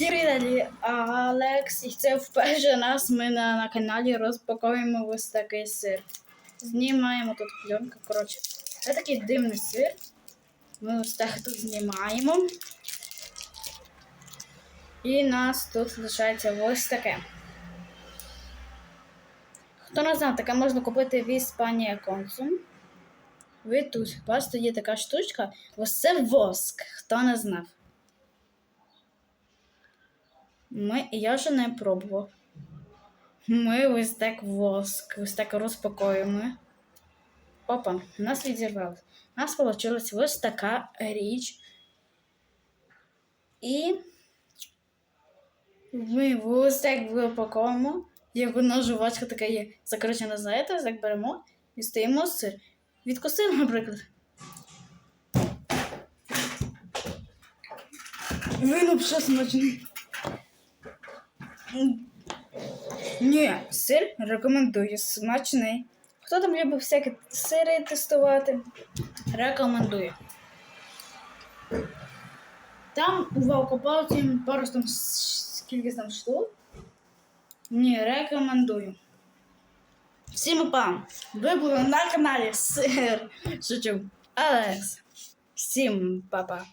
Сірі Алекс, і це вперше раз ми на, на каналі розпаковуємо ось такий сир. Знімаємо тут пленка, коротше. Це такий дивний сир. Ми ось так тут знімаємо. І нас тут лишається ось таке. Хто не знав, таке можна купити в Іспанії консум. Ви тут, бачите, є така штучка. Ось це воск, хто не знав. Ми, я вже не пробував. Ми ось так воск, ось так розпакуємо. Опа, у нас відірвалося. У нас вийшла ось така річ. І ми ось так випакуємо. Як воно жувачка така є. Не знаєте, ось так беремо і стоїмо сир. Відкусили, наприклад. Він взагалі смачний. Ні, сир рекомендую, смачний. Хто там любить всякі сири тестувати? Рекомендую. Там у Валкопалці пару там скільки там штук. Ні, рекомендую. Всім пам! Ви були на каналі Сир. Шучу. Алекс. Всім па-па.